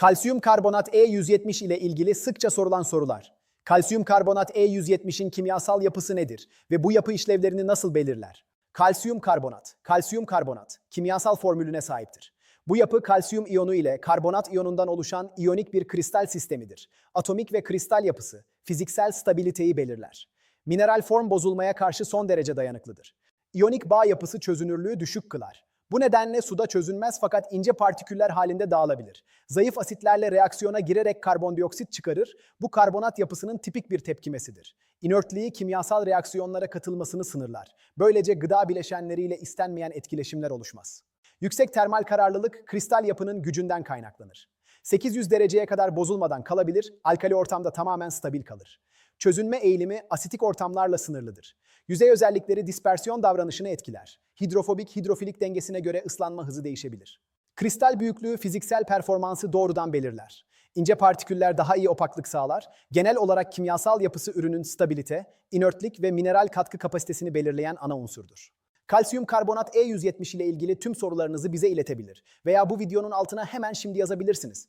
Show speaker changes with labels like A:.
A: Kalsiyum karbonat E170 ile ilgili sıkça sorulan sorular. Kalsiyum karbonat E170'in kimyasal yapısı nedir ve bu yapı işlevlerini nasıl belirler? Kalsiyum karbonat, kalsiyum karbonat kimyasal formülüne sahiptir. Bu yapı kalsiyum iyonu ile karbonat iyonundan oluşan iyonik bir kristal sistemidir. Atomik ve kristal yapısı fiziksel stabiliteyi belirler. Mineral form bozulmaya karşı son derece dayanıklıdır. İyonik bağ yapısı çözünürlüğü düşük kılar. Bu nedenle suda çözünmez fakat ince partiküller halinde dağılabilir. Zayıf asitlerle reaksiyona girerek karbondioksit çıkarır. Bu karbonat yapısının tipik bir tepkimesidir. İnörtliği kimyasal reaksiyonlara katılmasını sınırlar. Böylece gıda bileşenleriyle istenmeyen etkileşimler oluşmaz. Yüksek termal kararlılık kristal yapının gücünden kaynaklanır. 800 dereceye kadar bozulmadan kalabilir, alkali ortamda tamamen stabil kalır. Çözünme eğilimi asitik ortamlarla sınırlıdır. Yüzey özellikleri dispersiyon davranışını etkiler. Hidrofobik hidrofilik dengesine göre ıslanma hızı değişebilir. Kristal büyüklüğü fiziksel performansı doğrudan belirler. İnce partiküller daha iyi opaklık sağlar. Genel olarak kimyasal yapısı ürünün stabilite, inertlik ve mineral katkı kapasitesini belirleyen ana unsurdur. Kalsiyum karbonat E170 ile ilgili tüm sorularınızı bize iletebilir veya bu videonun altına hemen şimdi yazabilirsiniz.